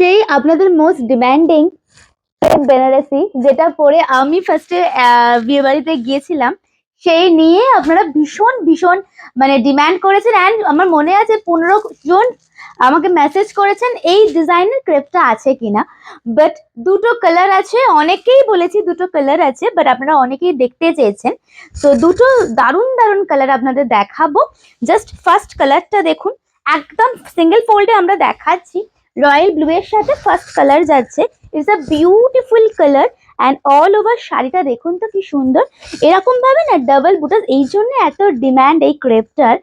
সেই আপনাদের most demanding Banarasi যেটা পরে আমি ফার্স্টে বিয়ে বাড়িতে গিয়েছিলাম, সেই নিয়ে আপনারা ভীষণ ভীষণ মানে ডিম্যান্ড করেছেন অ্যান্ড আমার মনে আছে পনেরো জন আমাকে মেসেজ করেছেন এই ডিজাইনের ক্রেপটা আছে কিনা। বাট দুটো কালার আছে, অনেকেই বলেছি দুটো কালার আছে বাট আপনারা অনেকেই দেখতে চেয়েছেন। তো দুটো দারুণ দারুণ কালার আপনাদের দেখাবো। জাস্ট ফার্স্ট কালারটা দেখুন, একদম সিঙ্গেল ফোল্ডে আমরা দেখাচ্ছি। রয়্যাল ব্লু এর সাথে ফার্স্ট কালার যাচ্ছে। It's a beautiful colour and all over শাড়িটা দেখুন তো কি সুন্দর। এরকম ভাবে না ডাবল বুটাস এই জন্য এত ডিম্যান্ড এই ক্রেপটার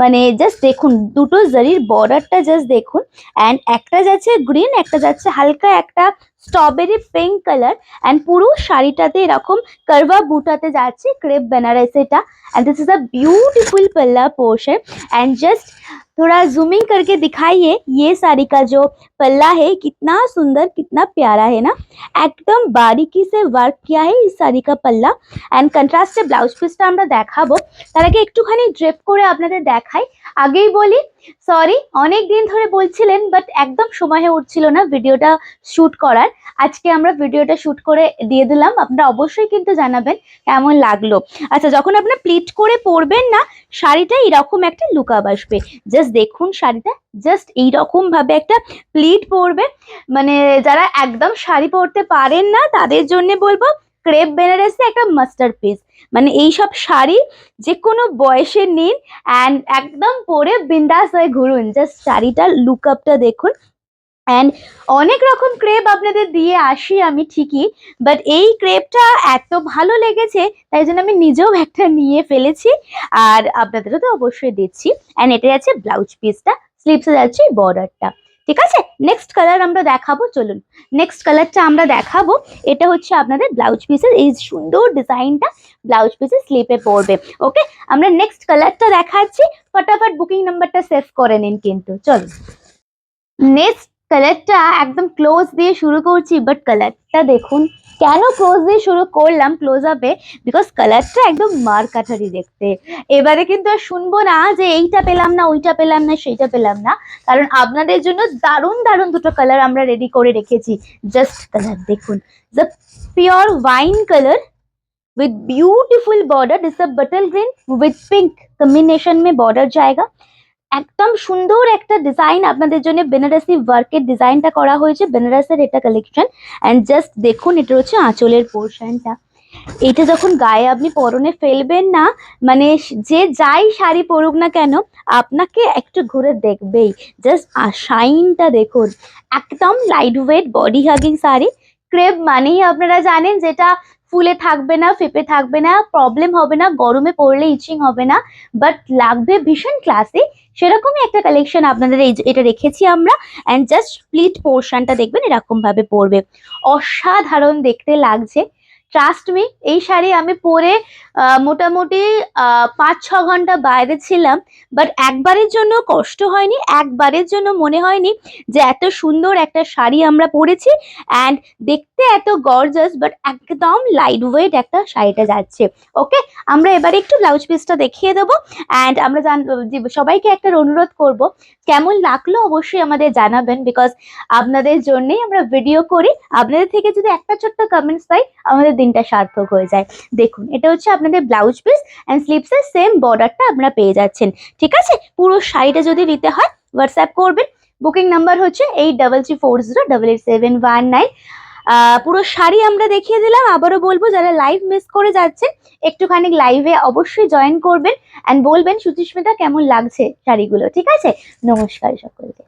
মানে জাস্ট দেখুন, দুটো জারির বর্ডারটা জাস্ট দেখুন। অ্যান্ড একটা যাচ্ছে গ্রিন একটা যাচ্ছে হালকা একটা স্ট্রবেরি পিঙ্ক কালার অ্যান্ড পুরো শাড়িটাতে এরকম কারবা বুটাতে যাচ্ছে crepe বেনারসিটা। And this is a beautiful পাল্লা পোর্শন অ্যান্ড জাস্ট थोड़ा जूमिंग करके दिखाइए ये साड़ी का जो पल्ला है कितना सुंदर कितना प्यारा है ना একদম বারিকি সে ওয়ার্ক কিয়া है इस साड़ी का पल्ला এন্ড কন্ট্রাস্টে ব্লাউজ পিসটা আমরা দেখাবো তার আগে একটুখানি ড্রেপ করে আপনাদের দেখাই আগেই বলি সরি অনেক দিন ধরে বলছিলেন বাট একদম সময় হয়ে উঠছিল না ভিডিওটা শুট করার আজকে আমরা ভিডিওটা শুট করে দিয়ে দিলাম আপনারা অবশ্যই কিন্তু জানাবেন কেমন লাগলো আচ্ছা যখন আপনার প্লিট করে পরবেন না শাড়িটা এরকম একটা লুকআপ আসবে জাস্ট দেখুন শাড়িটা। জাস্ট এইরকম ভাবে একটা প্লিট পরবে। মানে যারা একদম শাড়ি পরতে পারেন না, তাদের জন্য বলব ক্রেপ বেনারসি একটা মাস্টার পিস মানে এইসব শাড়ি যে কোনো বয়সে নিন অ্যান্ড একদম পরে বিন্দাস হয়ে ঘুরুন। জাস্ট শাড়িটার লুক লুকআপটা দেখুন। অ্যান্ড অনেক রকম ক্রেপ আপনাদের দিয়ে আসি আমি ঠিকই বাট এই ক্রেপটা এত ভালো লেগেছে, তাই জন্য আমি নিজেও একটা নিয়ে ফেলেছি, আর আপনাদেরও তো অবশ্যই দিচ্ছি। অ্যান্ড এটা যাচ্ছে ব্লাউজ পিসটা স্লিপসে যাচ্ছে বর্ডারটা ঠিক আছে? নেক্সট কালার আমরা দেখাবো, চলুন। নেক্সট কালারটা আমরা দেখাবো, এটা হচ্ছে আপনাদের ব্লাউজ পিসের এই সুন্দর ডিজাইনটা ব্লাউজ পিসের স্লিপে পড়বে। ওকে আমরা নেক্সট কালারটা দেখাচ্ছি, ফটাফট বুকিং নাম্বারটা সেভ করে নিন কিন্তু, চলুন। নেক্সট কালারটা একদম ক্লোজ দিয়ে শুরু করছি বাট কালারটা দেখুন কেন ক্লোজ দিয়ে শুরু করলাম ক্লোজ আপে বিকজ কালারটা একদম মার কাঠারি দেখতে এবারে কিন্তু আর শুনবো না যে এইটা পেলাম না ওইটা পেলাম না সেইটা পেলাম না কারণ আপনাদের জন্য দারুণ দারুণ দুটো কালার আমরা রেডি করে রেখেছি জাস্ট কালার দেখুন the pure wine colour with beautiful border this is a bottle green with pink combination में border जाएगा একদম সুন্দর একটা ডিজাইন আপনাদের জন্য বেনারসি ওয়ার্কের ডিজাইনটা করা হয়েছে। বেনারসের এটা কালেকশন অ্যান্ড জাস্ট দেখুন, এটা হচ্ছে আঁচলের পোর্শনটা এটা যখন গায়ে আপনি পরনে ফেলবেন না মানে যে যাই শাড়ি পরুক না কেন, আপনাকে একটু ঘুরে দেখবেই। জাস্ট শাইনটা দেখুন। একদম light weight body hugging sari. Crepe মানেই আপনারা জানেন যেটা ফুলে থাকবে না, ফেপে থাকবে না প্রবলেম হবে না, গরমে পড়লে ইচিং হবে না বাট লাগবে ভীষণ ক্লাসে সেরকমই একটা কালেকশন আপনাদের এই এটা রেখেছি আমরা অ্যান্ড জাস্ট স্প্লিট পোর্শনটা দেখবেন এরকমভাবে পড়বে। অসাধারণ দেখতে লাগছে। ট্রাস্ট মি এই শাড়ি আমি পরে মোটামুটি পাঁচ ছ ঘণ্টা বাইরে ছিলাম বাট একবারের জন্য কষ্ট হয়নি, একবারের জন্য মনে হয়নি যে এত সুন্দর একটা শাড়ি আমরা পরেছি অ্যান্ড দেখতে এত গর্জাস বাট একদম লাইট ওয়েট একটা শাড়িটা যাচ্ছে। ওকে আমরা এবারে একটু ব্লাউজ পিসটা দেখিয়ে দেবো অ্যান্ড আমরা জান সবাইকে একটা অনুরোধ করব, কেমন লাগল অবশ্যই আমাদের জানাবেন বিকজ আপনাদের জন্যেই আমরা ভিডিও করি। আপনাদের থেকে যদি একটা ছোট্ট কমেন্টস পাই, আমাদের দিনটা সার্থক হয়ে যায়। দেখুন, এটা হচ্ছে আপনাদের ব্লাউজ পিস অ্যান্ড স্লিপসের সেম বর্ডারটা আপনারা পেয়ে যাচ্ছেন। ঠিক আছে? পুরো শাড়িটা যদি নিতে হয় হোয়াটসঅ্যাপ করবেন। বুকিং নাম্বার হচ্ছে eight three four zero double eight seven one nine পুরো শাড়ি আমরা দেখিয়ে দিলাম। আবারও বলব, যারা লাইভ মিস করে যাচ্ছেন, একটুখানি লাইভে অবশ্যই জয়েন করবেন অ্যান্ড বলবেন সুচিস্মিতা কেমন লাগছে শাড়িগুলো? ঠিক আছে? নমস্কার সকলকে।